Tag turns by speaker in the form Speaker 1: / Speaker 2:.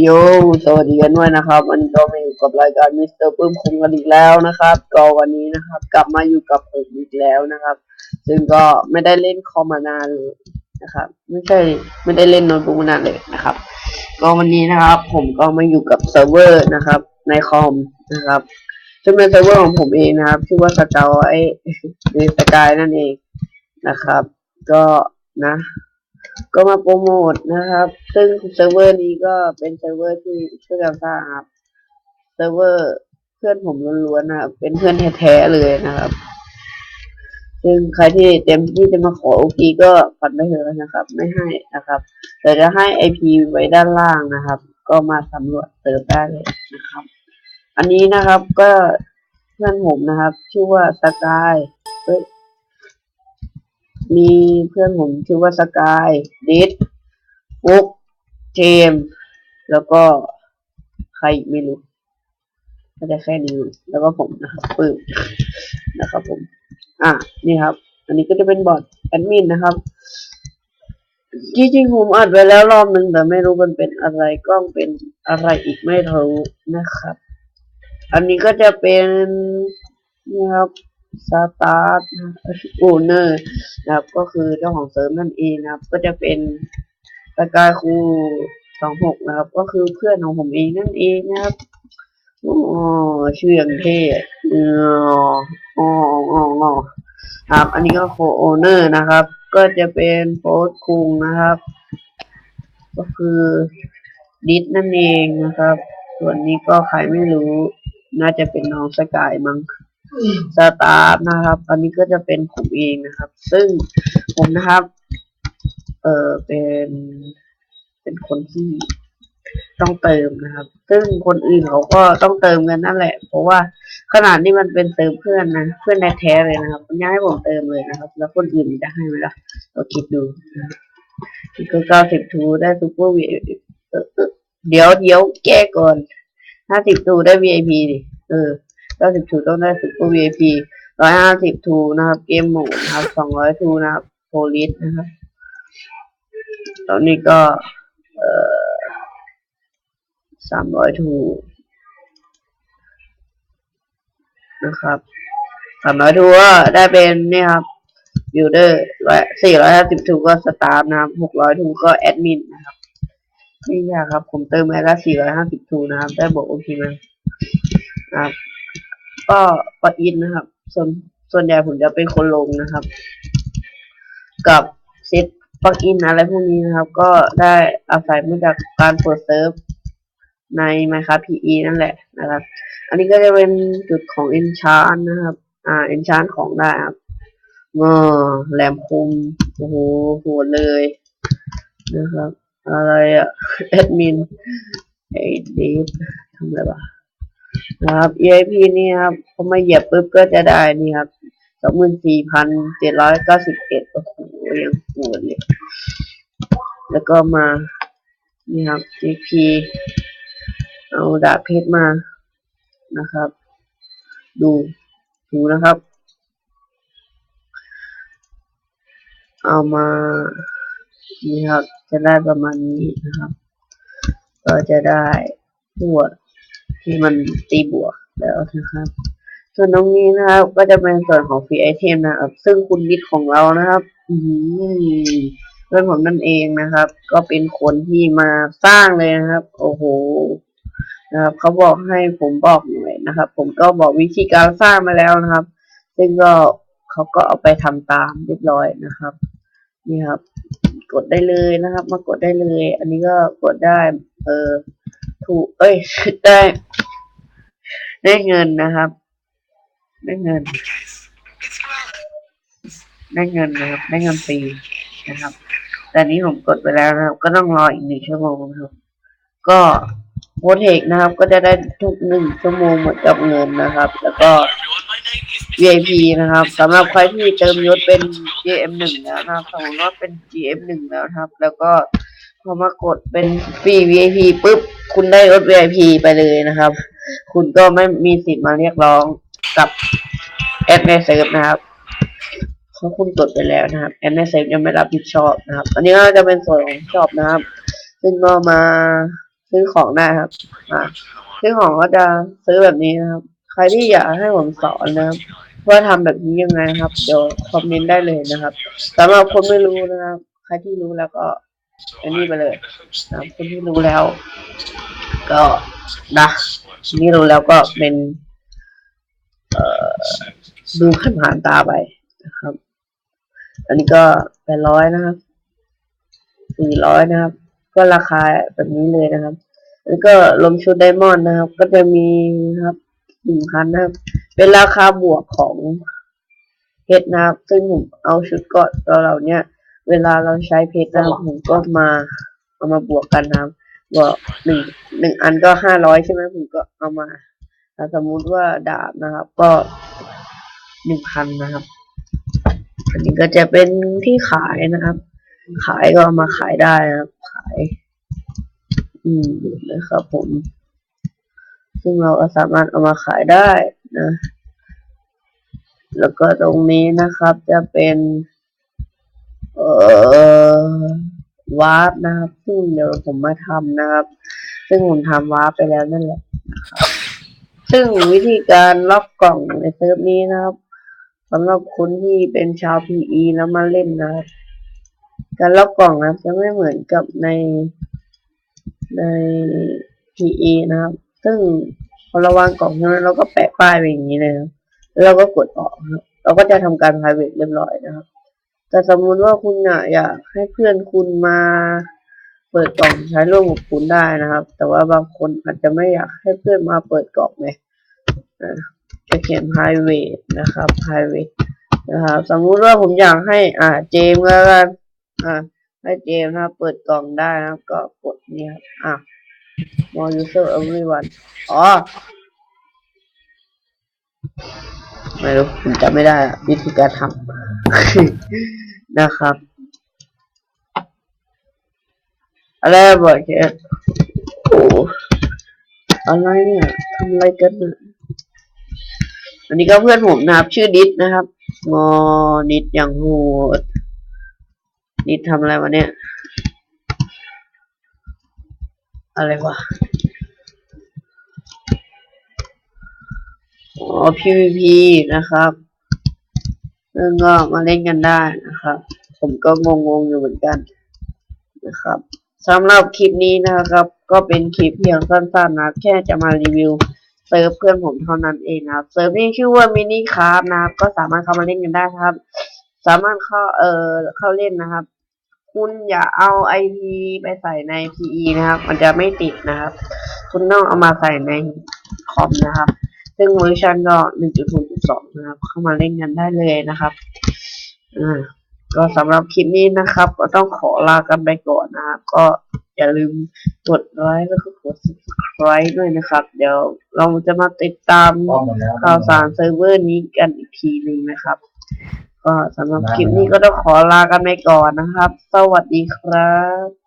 Speaker 1: โยสวัสดีกันด้วยนะครับ วันนี้ก็มาอยู่กับรายการมิสเตอร์ปื้มคงกันอีกแล้วนะครับ ก็วันนี้นะครับ กลับมาอยู่กับผมอีกแล้วนะครับ ซึ่งก็ไม่ได้เล่นคอมมานานเลยนะครับ ไม่ใช่ไม่ได้เล่นโน้ตบุ๊กมานานเลยนะครับ ก็วันนี้นะครับ ผมก็มาอยู่กับเซิร์ฟเวอร์นะครับ ในคอมนะครับซึ่งเป็นเซิร์ฟเวอร์ของผมเองนะครับ ชื่อว่าสเกลไอหรือสกายนั่นเองนะครับ ก็นะ ก็มาโปรโมทนะครับ ซึ่งเซิร์ฟเวอร์นี้ก็เป็นเซิร์ฟเวอร์ที่ช่วยกันสร้างครับ เซิร์ฟเวอร์เพื่อนผมล้วนๆนะครับ เป็นเพื่อนแท้ๆเลยนะครับ ซึ่งใครที่เต็มที่จะมาขอโอพีก็ปัดได้เลยนะครับ ไม่ให้นะครับแต่จะให้ไอพีไว้ด้านล่างนะครับ ก็มาสำรวจเซิร์ฟได้เลยนะครับ อันนี้นะครับก็เพื่อนผมนะครับ ชื่อว่าสกาย มีเพื่อนผมชื่อว่าสกายดิสฟุกเจม แล้วก็ใครอีกไม่รู้ก็ได้แค่นี้แล้วก็ผมนะครับปื้มนะครับผม อะนี่ครับ อันนี้ก็จะเป็นบอร์ดแอดมินนะครับจริงๆผมอัดไว้แล้วรอบนึงแต่ไม่รู้มันเป็นอะไรกล้องเป็นอะไรอีกไม่รู้นะครับ อันนี้ก็จะเป็นนี่ครับ สตาร์ทโอเนอร์นะครับ ก็คือเจ้าของเซิร์ฟนั่นเองนะครับ ก็จะเป็นสกายคูสองหกนะครับ ก็คือเพื่อนของผมเองนั่นเองนะครับโอ้ชื่ออย่างเท่เอออ๋ออ๋ออ๋อครับ อันนี้ก็โคโอเนอร์นะครับ ก็จะเป็นโฟร์คุงนะครับ ก็คือดิสนั่นเองนะครับ ส่วนนี้ก็ใครไม่รู้ น่าจะเป็นน้องสกายมั้ง สตาร์ทนะครับ อันนี้ก็จะเป็นผมเองนะครับ ซึ่งผมนะครับ เออเป็น เป็นคนที่ต้องเติมนะครับ ซึ่งคนอื่นเขาก็ต้องเติมกันนั่นแหละ เพราะว่าขนาดนี้มันเป็นเติมเพื่อนนะ เพื่อนแท้ๆเลยนะครับมันยังให้ผมเติมเลยนะครับ แล้วคนอื่นจะให้ไหมล่ะเราคิดดูนะครับก็เก้าสิบทูได้ซูเปอร์วีเดี๋ยวเดี๋ยวแก้ก่อนห้าสิบทูได้ VIP ดิ เออ เก้าสิบทูต้องได้ซุปเปอร์ VIP ร้อยห้าสิบทูนะครับ เกมหมดนะครับสองร้อยทูนะครับโพลิสนะครับตอนนี้ก็เอ่อสามร้อยทูนะครับสามร้อยทูก็ได้เป็นนี่ครับบิลเดอร์ร้อยสี่ร้อยห้าสิบทูก็สตาฟนะครับหกร้อยทูก็แอดมินนะครับไม่ยากครับ ผมเติมไปแล้วสี่ร้อยห้าสิบทูนะครับ ได้บวกโอพีมานะครับ ก็ปลักอินนะครับ ส่วนส่วนใหญ่ผมจะเป็นคนลงนะครับ กับเซตปลักอินอะไรพวกนี้นะครับ ก็ได้อาศัยมาจากการเปิดเซิร์ฟใน Minecraft PE นั่นแหละนะครับ อันนี้ก็จะเป็นจุดของ Enchant นะครับ อ่า Enchant ของได้ครับงออแหลมคมโอ้โหโหดเลยนะครับ อะไรอะแอดมินไอเดฟทำอะไรวะ นะครับ EIP นี่ครับพอมาเหยียบปุ๊บก็จะได้นี่ครับสองหมื่นสี่พันเจ็ดร้อยเก้าสิบเอ็ดโอ้โหยังปวดเลยแล้วก็มา นี่ครับ GP เอาดาบเพชรมานะครับ ดูดูนะครับ เอามา นี่ครับ จะได้ประมาณนี้นะครับ ก็จะได้พวก ที่มันตีบวกแล้วนะครับ ส่วนตรงนี้นะครับ ก็จะเป็นส่วนของฟรีไอเทมนะครับ ซึ่งคุณนิดของเรานะครับอืเพื่อนผมนั่นเองนะครับ ก็เป็นคนที่มาสร้างเลยนะครับ โอ้โหนะครับเขาบอกให้ผมบอกหน่อยนะครับ ผมก็บอกวิธีการสร้างมาแล้วนะครับ ซึ่งก็เขาก็เอาไปทำตามเรียบร้อยนะครับนี่ครับ กดได้เลยนะครับ มากดได้เลย อันนี้ก็กดได้ เออูเอ้ยได้ ได้เงินนะครับ ได้เงิน ได้เงินนะครับ ได้เงินฟรีนะครับ แต่นี้ผมกดไปแล้วนะครับ ก็ต้องรออีกหนึ่งชั่วโมงครับ ก็โปรเทคนะครับ ก็จะได้ทุกหนึ่งชั่วโมงเหมดกับเงินนะครับ แล้วก็ VIP นะครับสำหรับใครที่เติมยศเป็น GM1 แล้วนะครับสมมติว่าเป็น GM1 แล้วนะครับ แล้วก็ พอมากดเป็นฟรี VIP ปุ๊บ คุณได้ยศ VIP ไปเลยนะครับ คุณก็ไม่มีสิทธิ์มาเรียกร้องกับแอดในเซิร์ฟนะครับเพราะคุณกดไปแล้วนะครับแอดในเซิร์ฟยังไม่รับผิดชอบนะครับ อันนี้ก็จะเป็นส่วนของชอบนะครับ ซึ่งก็มาซื้อของได้ครับอ่าซื้อของก็จะซื้อแบบนี้นะครับ ใครที่อยากให้ผมสอนนะครับว่าทำแบบนี้ยังไงครับ เดี๋ยวคอมเมนต์ได้เลยนะครับสำหรับคนไม่รู้นะครับ ใครที่รู้แล้วก็ อันนี้ไปเลยนะครับคนที่รู้แล้ว ก็นะนี่รู้แล้วก็เป็นเอ่อดูผ่านๆตาไปนะครับ อันนี้ก็แปดร้อยนะครับสี่ร้อยนะครับ ก็ราคาแบบนี้เลยนะครับแล้วก็ลมชุดไดมอนด์นะครับ ก็จะมีนะครับหนึ่งพันนะครับ เป็นราคาบวกของเพชรนะครับ ซึ่งผมเอาชุดเกาะตัวเราเนี้ย เวลาเราใช้เพชรนะครับผมก็มาเอามาบวกกันนะครับบวกหนึ่งหนึ่งอันก็ห้าร้อยใช่ไหมผมก็เอามาถ้าสมมุติว่าดาบนะครับ ก็หนึ่งพันนะครับ อันนี้ก็จะเป็นที่ขายนะครับ ขายก็เอามาขายได้นะครับ ขาย อืมนะครับผม ซึ่งเราก็สามารถเอามาขายได้นะ แล้วก็ตรงนี้นะครับจะเป็นเอ่อ วาร์ปนะครับซึ่งเดี๋ยวผมมาทำนะครับ ซึ่งผมทำวาร์ปไปแล้วนั่นแหละซึ่งวิธีการล็อกกล่องในเซิร์ฟนี้นะครับสำหรับคนที่เป็นชาว PE แล้วมาเล่นนะครับการล็อกกล่องนะครับ จะไม่เหมือนกับในใน PE นะครับ ซึ่งพอเราวางกล่องใช่ไหมเราก็แปะป้ายไปอย่างนี้เลยแล้วเราก็กดออกครับ เราก็จะทำการ private เรียบร้อยนะครับ แต่สมมุติว่าคุณอะอยากให้เพื่อนคุณมาเปิดกล่องใช้ร่วมกับคุณได้นะครับ แต่ว่าบางคนอาจจะไม่อยากให้เพื่อนมาเปิดกล่องไงอะจะเขียน private นะครับ private นะครับ สมมุติว่าผมอยากให้อ่าเจมส์แล้วกันอ่าให้เจมส์นะครับเปิดกล่องได้นะก็กดนี่ครับอะ more user everyone อ๋อ ไม่รู้ผมจำไม่ได้วิธีการทำนะครับอะไรบอกแกโอ้อะไรเนี่ยทำอะไรกันเนี่ยอันนี้ก็เพื่อนผมนะครับ ชื่อดิสนะครับงอดิสอย่างโหดดิสทำอะไรวะเนี่ย อะไรวะ อ๋อ PVP นะครับ ซึ่งก็มาเล่นกันได้นะครับ ผมก็งงๆอยู่เหมือนกันนะครับสำหรับคลิปนี้นะครับ ก็เป็นคลิปเพียงสั้นๆนะแค่จะมารีวิวเซิร์ฟเพื่อนผมเท่านั้นเองนะครับเซิร์ฟนี้ชื่อว่ามินิคาร์นะครับ ก็สามารถเข้ามาเล่นกันได้ครับ สามารถเข้าเอ่อเข้าเล่นนะครับ คุณอย่าเอา IP ไปใส่ใน PE นะครับ มันจะไม่ติดนะครับ คุณต้องเอามาใส่ในคอมนะครับ ซึ่งเวอร์ชันก็1.6.2นะครับ เข้ามาเล่นกันได้เลยนะครับอ่าก็สำหรับคลิปนี้นะครับ ก็ต้องขอลากันไปก่อนนะครับ ก็อย่าลืมกดไลค์แล้วก็กด subscribe ด้วยนะครับ เดี๋ยวเราจะมาติดตาม
Speaker 2: ก็หมดแล้ว
Speaker 1: ข่าวสารเซิร์ฟเวอร์นี้กันอีกทีหนึ่งนะครับ ก็สำหรับคลิปนี้ก็ต้องขอลากันไปก่อนนะครับ สวัสดีครับ